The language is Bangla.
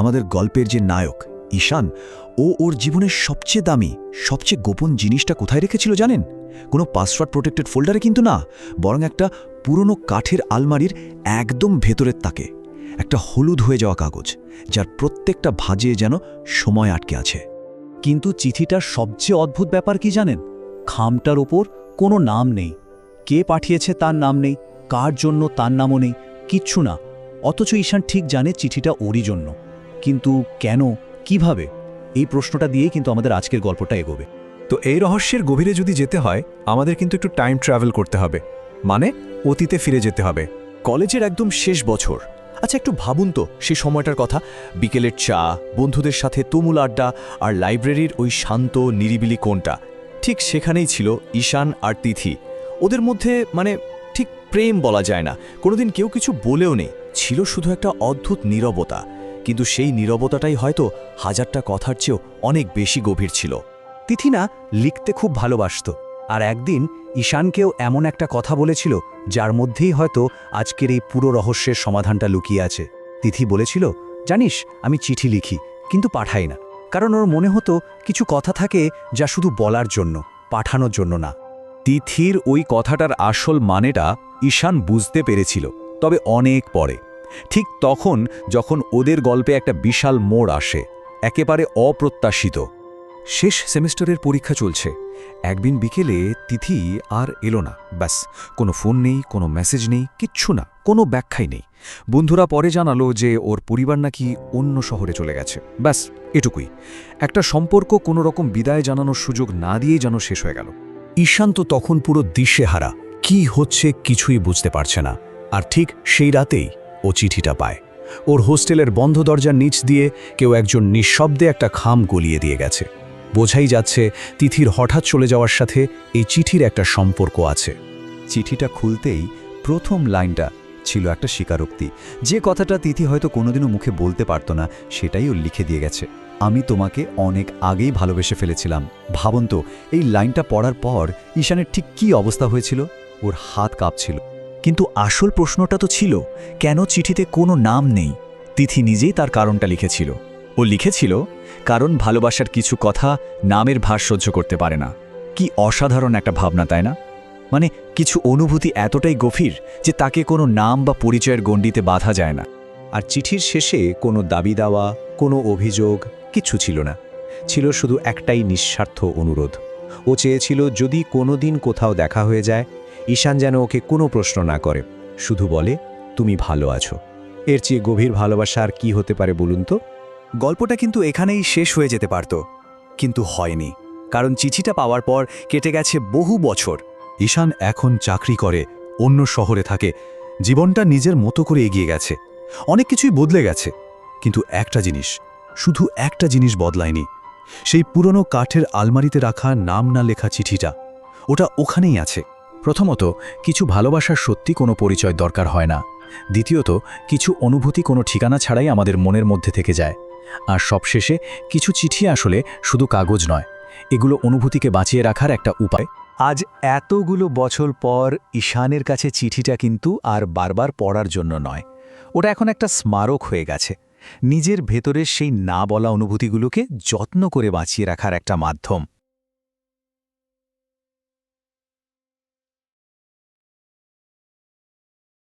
আমাদের গল্পের যে নায়ক, ঈশান, ও ওর জীবনের সবচেয়ে দামি, সবচেয়ে গোপন জিনিসটা কোথায় রেখেছিল জানেন? কোনো পাসওয়ার্ড প্রোটেক্টেড ফোল্ডারে কিন্তু না, বরং একটা পুরনো কাঠের আলমারির একদম ভেতরের তাকে, একটা হলুদ হয়ে যাওয়া কাগজ, যার প্রত্যেকটা ভাজে যেন সময় আটকে আছে। কিন্তু চিঠিটার সবচেয়ে অদ্ভুত ব্যাপার কি জানেন? খামটার ওপর কোনো নাম নেই, কে পাঠিয়েছে তার নাম নেই, কার জন্য তার নামও নেই, কিচ্ছু না, অথচ ঈশান ঠিক জানে চিঠিটা ওরই জন্য। কিন্তু কেন, কীভাবে, এই প্রশ্নটা দিয়েই কিন্তু আমাদের আজকের গল্পটা এগোবে। তো এই রহস্যের গভীরে যদি যেতে হয়, আমাদের কিন্তু একটু টাইম ট্রাভেল করতে হবে। মানে অতীতে ফিরে যেতে হবে। কলেজের একদম শেষ বছর। আচ্ছা একটু ভাবুন তো, সে সময়টার কথা। বিকেলের চা, বন্ধুদের সাথে তুমুল আড্ডা আর লাইব্রেরির ওই শান্ত, নিরিবিলি কোনটা ঠিক সেখানেই ছিল ঈশান আর তিথি। ওদের মধ্যে মানে ঠিক প্রেম বলা যায় না। কোনোদিন কেউ কিছু বলেও নেই। ছিল শুধু একটা অদ্ভুত নীরবতা। কিন্তু সেই নীরবতাটাই হয়তো হাজারটা কথার চেয়েও অনেক বেশি গভীর ছিল। তিথি না লিখতে খুব ভালোবাসত, আর একদিন ঈশানকেও এমন একটা কথা বলেছিল, যার মধ্যেই হয়তো আজকের এই পুরো রহস্যের সমাধানটা লুকিয়ে আছে। তিথি বলেছিল, জানিস, আমি চিঠি লিখি, কিন্তু পাঠাই না। কারণ ওর মনে হতো কিছু কথা থাকে যা শুধু বলার জন্য, পাঠানোর জন্য না। তিথির ওই কথাটার আসল মানেটা ঈশান বুঝতে পেরেছিল, তবে অনেক পরে। ঠিক তখন যখন ওদের গল্পে একটা বিশাল মোড় আসে, একেবারে অপ্রত্যাশিত। শেষ সেমিস্টারের পরীক্ষা চলছে। একদিন বিকেলে তিথি আর এলো না। ব্যাস, কোনো ফোন নেই, কোনো মেসেজ নেই, কিচ্ছু না, কোনো ব্যাখ্যাই নেই। বন্ধুরা পরে জানালো যে ওর পরিবার নাকি অন্য শহরে চলে গেছে। ব্যাস, এটুকুই। একটা সম্পর্ক কোনো রকম বিদায় জানানোর সুযোগ না দিয়েই যেন শেষ হয়ে গেল। ঈশান তো তখন পুরো দিশেহারা। কি হচ্ছে কিছুই বুঝতে পারছে না। আর ঠিক সেই রাতেই চিঠিটা পায়। ওর হোস্টেলের বন্ধ দরজার নিচ দিয়ে কেউ একজন নিঃশব্দে একটা খাম গলিয়ে দিয়ে গেছে। বোঝাই যাচ্ছে তিথির হঠাৎ চলে যাওয়ার সাথে এই চিঠির একটা সম্পর্ক আছে। চিঠিটা খুলতেই প্রথম লাইনটা ছিল একটা স্বীকারোক্তি। যে কথাটা তিথি হয়তো কোনোদিনও মুখে বলতে পারত না, সেটাই ও লিখে দিয়ে গেছে। আমি তোমাকে অনেক আগেই ভালোবেসে ফেলেছিলাম। ভাবন্ত এই লাইনটা পড়ার পর ঈশানের ঠিক কি অবস্থা হয়েছিল? ওর হাত কাঁপছিল। কিন্তু আসল প্রশ্নটা তো ছিল, কেন চিঠিতে কোনো নাম নেই? তিথি নিজেই তার কারণটা লিখেছিল। ও লিখেছিল, কারণ ভালোবাসার কিছু কথা নামের ভার সহ্য করতে পারে না। কি অসাধারণ একটা ভাবনা, তাই না? মানে কিছু অনুভূতি এতটাই গভীর যে তাকে কোনো নাম বা পরিচয়ের গণ্ডিতে বাধা যায় না। আর চিঠির শেষে কোনো দাবি দেওয়া, কোনো অভিযোগ কিছু ছিল না। ছিল শুধু একটাই নিঃস্বার্থ অনুরোধ। ও চেয়েছিল যদি কোনো দিন কোথাও দেখা হয়ে যায় ঈশান যেন ওকে কোনো প্রশ্ন না করে, শুধু বলে, তুমি ভালো আছো। এর চেয়ে গভীর ভালোবাসা আর কি হতে পারে বলুন তো? গল্পটা কিন্তু এখানেই শেষ হয়ে যেতে পারত, কিন্তু হয়নি, কারণ চিঠিটা পাওয়ার পর কেটে গেছে বহু বছর। ঈশান এখন চাকরি করে, অন্য শহরে থাকে, জীবনটা নিজের মতো করে এগিয়ে গেছে, অনেক কিছুই বদলে গেছে, কিন্তু একটা জিনিস, শুধু একটা জিনিস বদলায়নি, সেই পুরনো কাঠের আলমারিতে রাখা নাম না লেখা চিঠিটা, ওটা ওখানেই আছে। প্রথমত, কিছু ভালোবাসার সত্যি কোনো পরিচয় দরকার হয় না। দ্বিতীয়ত, কিছু অনুভূতি কোনো ঠিকানা ছাড়াই আমাদের মনের মধ্যে থেকে যায়। আর সবশেষে, কিছু চিঠি আসলে শুধু কাগজ নয়, এগুলো অনুভূতিকে বাঁচিয়ে রাখার একটা উপায়। আজ এতগুলো বছর পর ঈশানের কাছে চিঠিটা কিন্তু আর বারবার পড়ার জন্য নয়। ওটা এখন একটা স্মারক হয়ে গেছে। নিজের ভেতরের সেই না বলা অনুভূতিগুলোকে যত্ন করে বাঁচিয়ে রাখার একটা মাধ্যম।